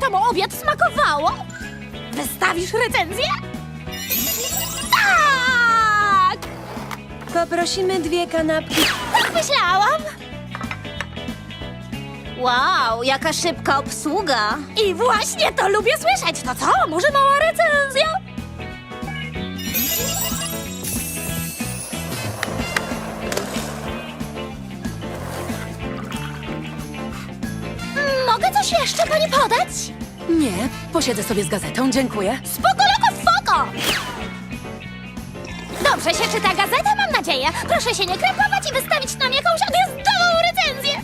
samo obiad smakowało? Wystawisz recenzję? Tak! Poprosimy dwie kanapki. Tak myślałam. Wow, jaka szybka obsługa. I właśnie to lubię słyszeć. To co? Może mała recenzja? Mogę coś jeszcze pani podać? Nie, posiedzę sobie z gazetą, dziękuję. Spoko, loko, foko! Dobrze się czyta gazetę, mam nadzieję. Proszę się nie krępować i wystawić nam jakąś odjazdową recenzję.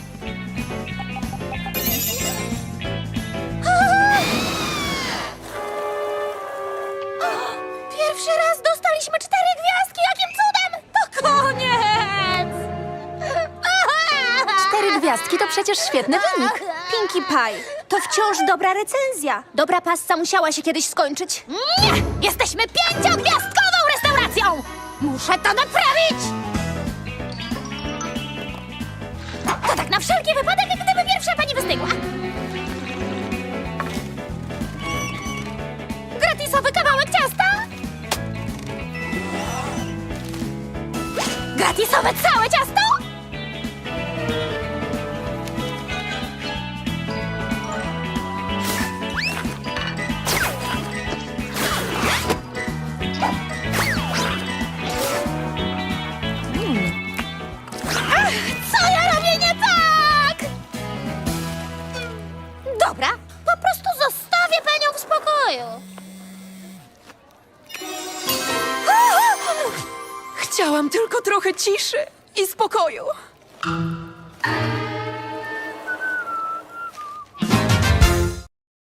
Pierwszy raz dostaliśmy cztery gwiazdki, jakim cudem! To koniec! Cztery gwiazdki to przecież świetny wynik. Pinkie Pie. To wciąż dobra recenzja. Dobra pasta musiała się kiedyś skończyć. Nie! Jesteśmy pięciogwiazdkową restauracją! Muszę to naprawić! To tak na wszelki wypadek, gdyby pierwsza pani wystygła. Gratisowy kawałek ciasta? Gratisowe całe ciasto? Co ja robię nie tak? Dobra, po prostu zostawię panią w spokoju. Chciałam tylko trochę ciszy i spokoju.